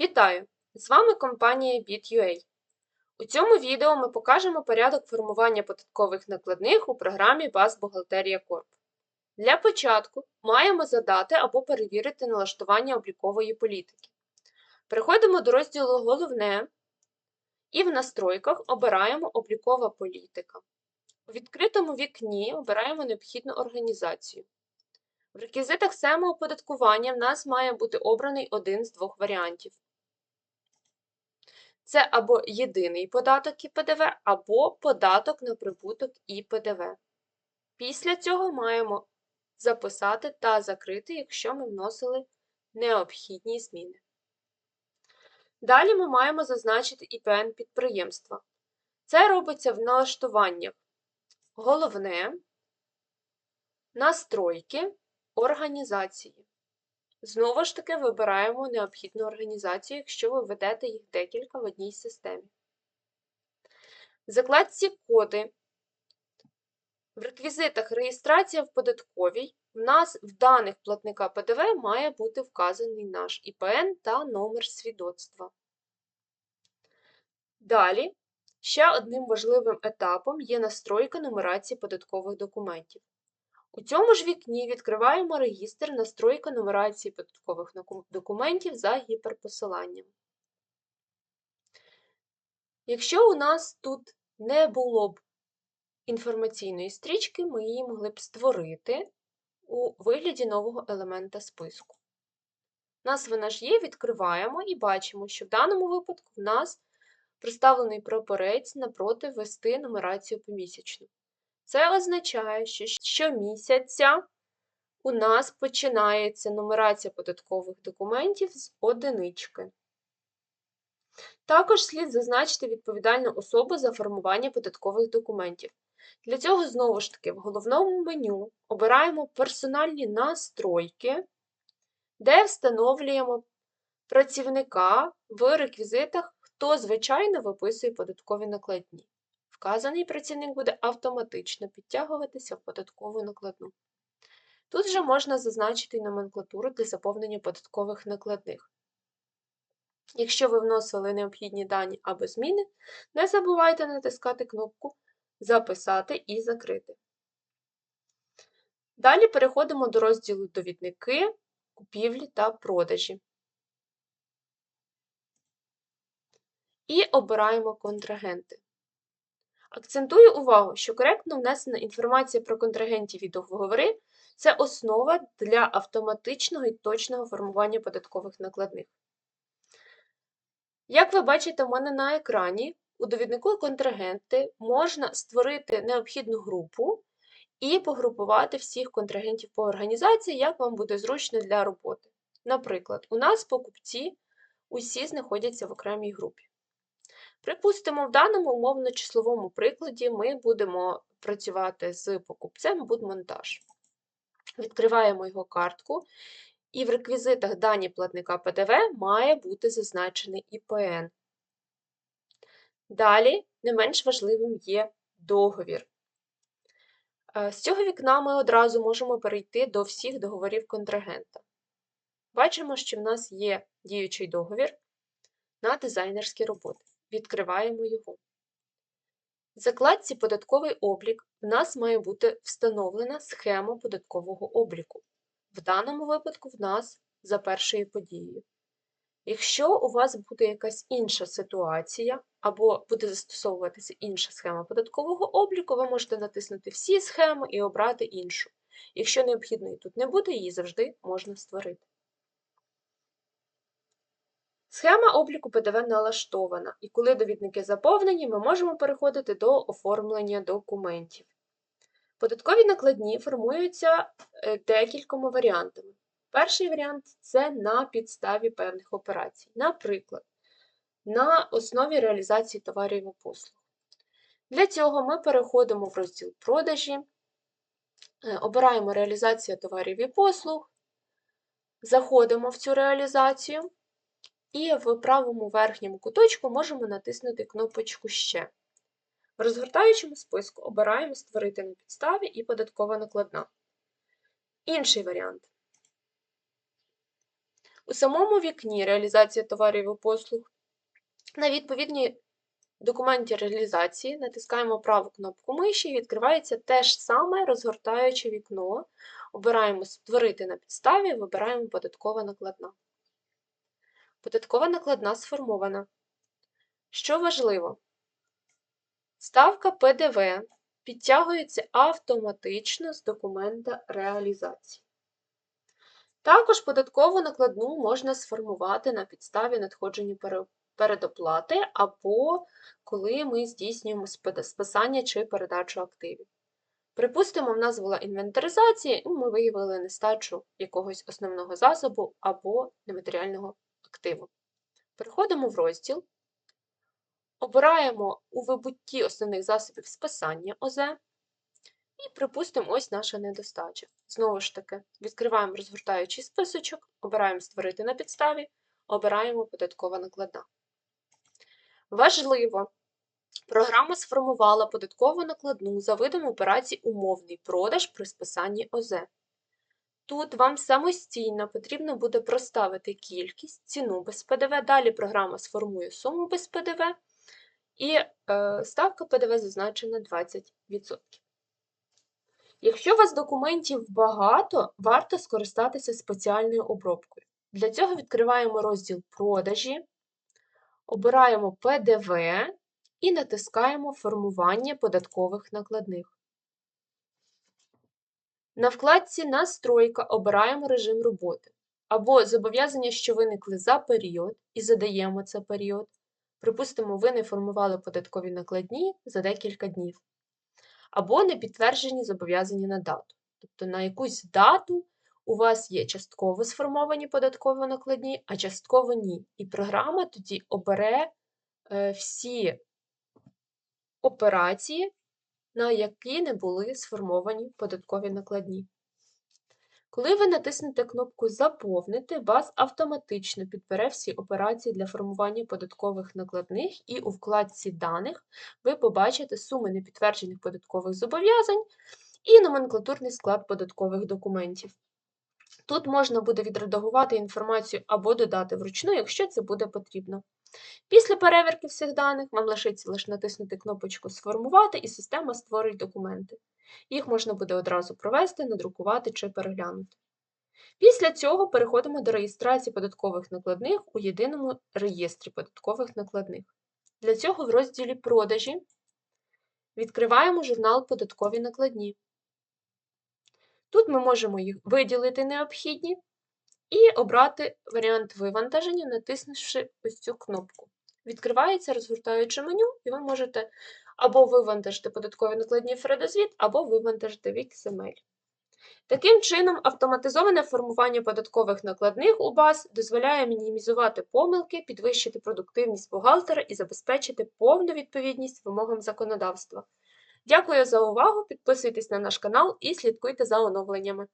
Вітаю! З вами компанія BitUA. У цьому відео ми покажемо порядок формування податкових накладних у програмі Баз Бухгалтерія Корп. Для початку маємо задати або перевірити налаштування облікової політики. Переходимо до розділу Головне і в настройках обираємо Облікова політика. У відкритому вікні обираємо необхідну організацію. В реквізитах самооподаткування в нас має бути обраний один з двох варіантів. Це або єдиний податок і ПДВ, або податок на прибуток і ПДВ. Після цього маємо записати та закрити, якщо ми вносили необхідні зміни. Далі ми маємо зазначити ІПН підприємства. Це робиться в налаштуваннях головне, настройки, організації. Знову ж таки, вибираємо необхідну організацію, якщо ви ведете їх декілька в одній системі. В закладці Коди. В реквізитах реєстрація в податковій в нас в даних платника ПДВ має бути вказаний наш ІПН та номер свідоцтва. Далі, ще одним важливим етапом є настройка нумерації податкових документів. У цьому ж вікні відкриваємо регістр настройка нумерації податкових документів за гіперпосиланням. Якщо у нас тут не було б інформаційної стрічки, ми її могли б створити у вигляді нового елемента списку. Нас вона ж є, відкриваємо і бачимо, що в даному випадку в нас представлений прапорець напроти ввести нумерацію помісячну. Це означає, що щомісяця у нас починається нумерація податкових документів з одинички. Також слід зазначити відповідальну особу за формування податкових документів. Для цього, знову ж таки, в головному меню обираємо персональні настройки, де встановлюємо працівника в реквізитах, хто, звичайно, виписує податкові накладні. Вказаний працівник буде автоматично підтягуватися в податкову накладну. Тут же можна зазначити номенклатуру для заповнення податкових накладних. Якщо ви вносили необхідні дані або зміни, не забувайте натискати кнопку Записати і закрити. Далі переходимо до розділу Довідники, купівлі та продажі. І обираємо контрагенти. Акцентую увагу, що коректно внесена інформація про контрагентів і договори це основа для автоматичного і точного формування податкових накладних. Як ви бачите в мене на екрані, у довіднику контрагенти можна створити необхідну групу і погрупувати всіх контрагентів по організації, як вам буде зручно для роботи. Наприклад, у нас покупці усі знаходяться в окремій групі. Припустимо, в даному умовно-числовому прикладі ми будемо працювати з покупцем будмонтаж. Відкриваємо його картку, і в реквізитах дані платника ПДВ має бути зазначений ІПН. Далі, не менш важливим є договір. Е, з цього вікна ми одразу можемо перейти до всіх договорів контрагента. Бачимо, що в нас є діючий договір на дизайнерські роботи відкриваємо його. В закладці Податковий облік в нас має бути встановлена схема податкового обліку. В даному випадку в нас за першою подією. Якщо у вас буде якась інша ситуація, або буде застосовуватися інша схема податкового обліку, ви можете натиснути всі схеми і обрати іншу. Якщо необхідної тут не буде, її завжди можна створити. Схема обліку ПДВ налаштована, і коли довідники заповнені, ми можемо переходити до оформлення документів. Податкові накладні формуються е, декількома варіантами. Перший варіант це на підставі певних операцій, наприклад, на основі реалізації товарів і послуг. Для цього ми переходимо в розділ продажі, е, обираємо реалізацію товарів і послуг, заходимо в цю реалізацію. І в правому верхньому куточку можемо натиснути кнопочку Ще. В розгортаючому списку обираємо Створити на підставі і податкова накладна. Інший варіант. У самому вікні реалізація товарів і послуг на відповідній документі реалізації натискаємо праву кнопку миші і відкривається те ж саме розгортаюче вікно. Обираємо Створити на підставі, вибираємо Податкова накладна. Податкова накладна сформована. Що важливо? Ставка ПДВ підтягується автоматично з документа реалізації. Також податкову накладну можна сформувати на підставі надходження передоплати або коли ми здійснюємо списання чи передачу активів. Припустимо, в нас була інвентаризація, і ми виявили нестачу якогось основного засобу або нематеріального активу. Переходимо в розділ, обираємо у вибутті основних засобів списання ОЗ, і припустимо, ось наша недостача. Знову ж таки, відкриваємо розгортаючий списочок, обираємо Створити на підставі, обираємо податкова накладна. Важливо, програма сформувала податкову накладну за видом операцій умовний продаж при списанні ОЗ. Тут вам самостійно потрібно буде проставити кількість, ціну без ПДВ, далі програма сформує суму без ПДВ, і е, ставка ПДВ зазначена 20%. Якщо у вас документів багато, варто скористатися спеціальною обробкою. Для цього відкриваємо розділ Продажі, обираємо ПДВ і натискаємо Формування податкових накладних. На вкладці Настройка обираємо режим роботи або зобов'язання, що виникли за період, і задаємо це період. Припустимо, ви не формували податкові накладні за декілька днів або не підтверджені зобов'язання на дату. Тобто на якусь дату у вас є частково сформовані податкові накладні, а частково ні. І програма тоді обере е, всі операції, на які не були сформовані податкові накладні. Коли ви натиснете кнопку Заповнити, вас автоматично підбере всі операції для формування податкових накладних, і у вкладці даних ви побачите суми непідтверджених податкових зобов'язань і номенклатурний склад податкових документів. Тут можна буде відредагувати інформацію або додати вручну, якщо це буде потрібно. Після перевірки всіх даних вам лишиться лише натиснути кнопочку Сформувати, і система створить документи. Їх можна буде одразу провести, надрукувати чи переглянути. Після цього переходимо до реєстрації податкових накладних у єдиному реєстрі податкових накладних. Для цього в розділі Продажі відкриваємо журнал Податкові накладні. Тут ми можемо їх виділити необхідні і обрати варіант вивантаження, натиснувши ось цю кнопку. Відкривається розгортаюче меню, і ви можете або вивантажити податкові накладні фредозвіт, або вивантажити XML. Таким чином, автоматизоване формування податкових накладних у БАС дозволяє мінімізувати помилки, підвищити продуктивність бухгалтера і забезпечити повну відповідність вимогам законодавства. Дякую за увагу! Підписуйтесь на наш канал і слідкуйте за оновленнями.